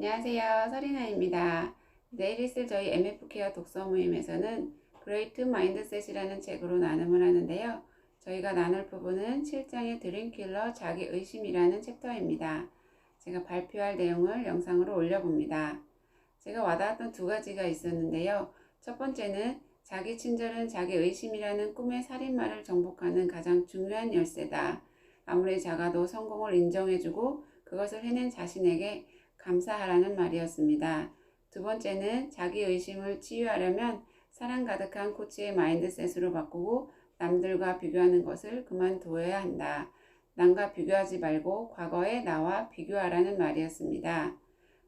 안녕하세요. 서리나입니다. 내일 있을 저희 MF케어 독서 모임에서는 그레이트 마인드셋이라는 책으로 나눔을 하는데요. 저희가 나눌 부분은 7장의 드림킬러 자기의심이라는 챕터입니다. 제가 발표할 내용을 영상으로 올려봅니다. 제가 와닿았던 두 가지가 있었는데요. 첫 번째는 자기 친절은 자기 의심이라는 꿈의 살인마를 정복하는 가장 중요한 열쇠다. 아무리 작아도 성공을 인정해주고 그것을 해낸 자신에게 감사하라는 말이었습니다. 두 번째는 자기 의심을 치유하려면 사랑 가득한 코치의 마인드셋으로 바꾸고 남들과 비교하는 것을 그만두어야 한다. 남과 비교하지 말고 과거의 나와 비교하라는 말이었습니다.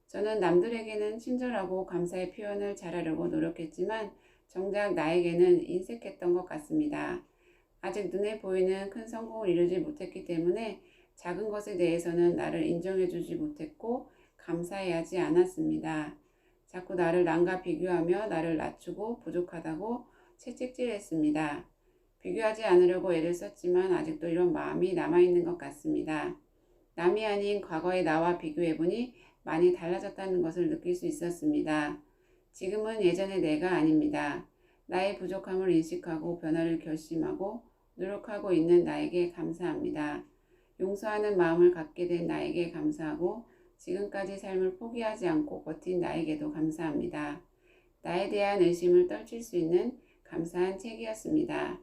저는 남들에게는 친절하고 감사의 표현을 잘하려고 노력했지만 정작 나에게는 인색했던 것 같습니다. 아직 눈에 보이는 큰 성공을 이루지 못했기 때문에 작은 것에 대해서는 나를 인정해주지 못했고 감사해하지 않았습니다. 자꾸 나를 남과 비교하며 나를 낮추고 부족하다고 채찍질했습니다. 비교하지 않으려고 애를 썼지만 아직도 이런 마음이 남아있는 것 같습니다. 남이 아닌 과거의 나와 비교해보니 많이 달라졌다는 것을 느낄 수 있었습니다. 지금은 예전의 내가 아닙니다. 나의 부족함을 인식하고 변화를 결심하고 노력하고 있는 나에게 감사합니다. 용서하는 마음을 갖게 된 나에게 감사하고 지금까지 삶을 포기하지 않고 버틴 나에게도 감사합니다. 나에 대한 의심을 떨칠 수 있는 감사한 책이었습니다.